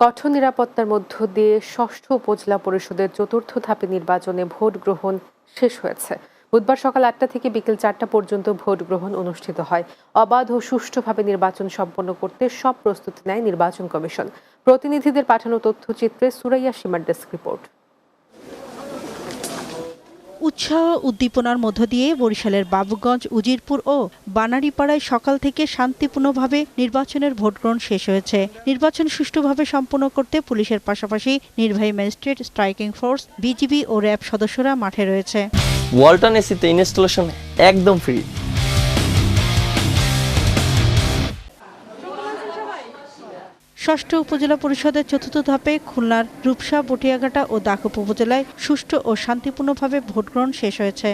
কঠোর নিরাপত্তার মধ্য দিয়ে ষষ্ঠ উপজেলা পরিষদের চতুর্থ ধাপে নির্বাচনে ভোট গ্রহণ শেষ হয়েছে। বুধবার সকাল আটটা থেকে বিকেল চারটা পর্যন্ত ভোট গ্রহণ অনুষ্ঠিত হয়। অবাধ ও সুষ্ঠুভাবে নির্বাচন সম্পন্ন করতে সব প্রস্তুতি নেয় নির্বাচন কমিশন। প্রতিনিধিদের পাঠানো তথ্যচিত্রে সুরাইয়া সীমার ডেস্ক রিপোর্ট। উৎসাহ উদ্দীপনার মধ্য দিয়ে বরিশালের বাবুগঞ্জ, উজিরপুর ও বানারীপাড়ায় সকাল থেকে শান্তিপূর্ণভাবে নির্বাচনের ভোটগ্রহণ শেষ হয়েছে। নির্বাচন সুষ্ঠুভাবে সম্পন্ন করতে পুলিশের পাশাপাশি নির্বাহী ম্যাজিস্ট্রেট, স্ট্রাইকিং ফোর্স, বিজিবি ও র্যাব সদস্যরা মাঠে রয়েছে। ওয়ালটন এসিতে ইনস্টলেশন একদম ফ্রি। ষষ্ঠ উপজেলা পরিষদের চতুর্থ ধাপে খুলনার রূপসা, বটিয়াঘাটা ও দাকুপ উপজেলায় সুষ্ঠু ও শান্তিপূর্ণভাবে ভোটগ্রহণ শেষ হয়েছে।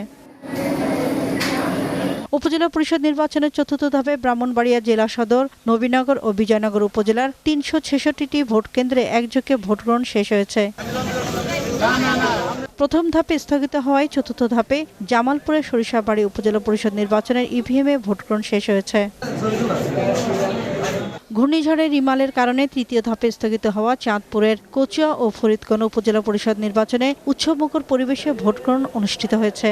উপজেলা পরিষদ নির্বাচনের চতুর্থ ধাপে ব্রাহ্মণবাড়িয়া জেলা সদর, নবীনগর ও বিজয়নগর উপজেলার তিনশো ছেষট্টিটি ভোট কেন্দ্রে একযোগে ভোটগ্রহণ শেষ হয়েছে। প্রথম ধাপে স্থগিত হওয়ায় চতুর্থ ধাপে জামালপুরের সরিষাবাড়ি উপজেলা পরিষদ নির্বাচনের ইভিএমে ভোটগ্রহণ শেষ হয়েছে। ঘূর্ণিঝড়ের রিমালের কারণে তৃতীয় ধাপে স্থগিত হওয়া চাঁদপুরের কচুয়া ও ফরিদগঞ্জ উপজেলা পরিষদ নির্বাচনে উৎসবমুখর পরিবেশে ভোটগ্রহণ অনুষ্ঠিত হয়েছে।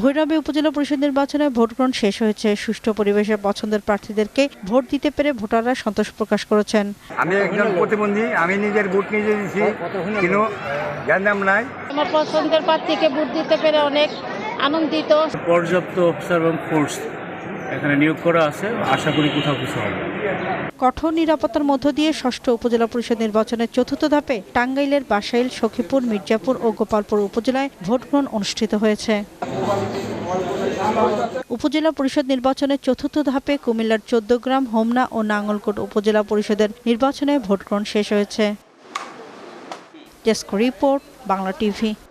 ভৈরবে উপজেলা পরিষদ নির্বাচনে ভোটগ্রহণ শেষ হয়েছে। সুষ্ঠু পরিবেশে পছন্দের প্রার্থীদেরকে ভোট দিতে পেরে ভোটাররা সন্তোষ প্রকাশ করেছেন। আমি একজন প্রতিবন্ধী আমি নিজের ভোট নিজে দিচ্ছি কিন্তু জানতাম নাই। আমার পছন্দের প্রার্থীকে ভোট দিতে পেরে অনেক আনন্দিত। পর্যাপ্ত এবং ফোর্স এখানে নিয়োগ করা আছে, আশা করি কোথাও কিছু হবে কঠোর নিরাপত্তার মধ্য দিয়ে ষষ্ঠ উপজেলা পরিষদ নির্বাচনের চতুর্থ ধাপে টাঙ্গাইলের বাসাইল, সখীপুর, মির্জাপুর ও গোপালপুর উপজেলায় ভোটগ্রহণ অনুষ্ঠিত হয়েছে। উপজেলা পরিষদ নির্বাচনের চতুর্থ ধাপে কুমিল্লার চোদ্দগ্রাম হোমনা ও নাঙ্গলকোট উপজেলা পরিষদের নির্বাচনে ভোটগ্রহণ শেষ হয়েছে। Desk report, Bangla TV.